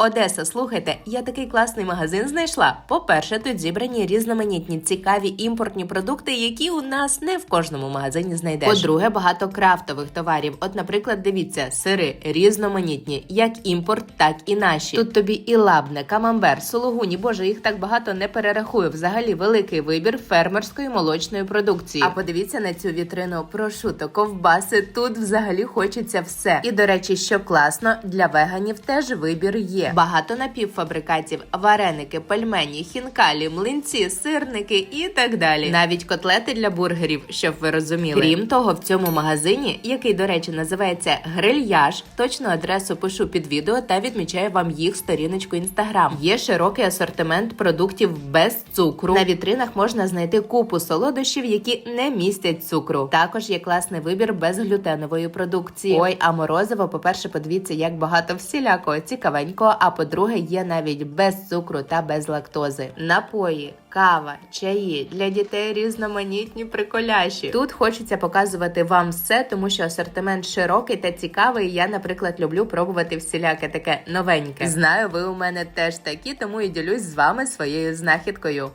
Одеса, слухайте, я такий класний магазин знайшла. По-перше, тут зібрані різноманітні цікаві імпортні продукти, які у нас не в кожному магазині знайдеш. По-друге, багато крафтових товарів. От, наприклад, дивіться, сири різноманітні, як імпорт, так і наші. Тут тобі і лабне, камамбер, сологуні. Боже, їх так багато не перерахую. Взагалі великий вибір фермерської молочної продукції. А подивіться на цю вітрину. Прошуто, ковбаси. Тут взагалі хочеться все. І до речі, що класно, для веганів теж вибір є. Багато напівфабрикатів, вареники, пельмені, хінкалі, млинці, сирники і так далі. Навіть котлети для бургерів, щоб ви розуміли. Крім того, в цьому магазині, який, до речі, називається Грильяж, точну адресу пишу під відео та відмічаю вам їх сторіночку інстаграм. Є широкий асортимент продуктів без цукру. На вітринах можна знайти купу солодощів, які не містять цукру. Також є класний вибір безглютенової продукції. Ой, а морозиво, по-перше, подивіться, як багато всілякого цікавенького. А по-друге, є навіть без цукру та без лактози. Напої, кава, чаї для дітей різноманітні приколяші. Тут хочеться показувати вам все, тому що асортимент широкий та цікавий. Я, наприклад, люблю пробувати всіляке таке новеньке. Знаю, ви у мене теж такі, тому і ділюсь з вами своєю знахідкою.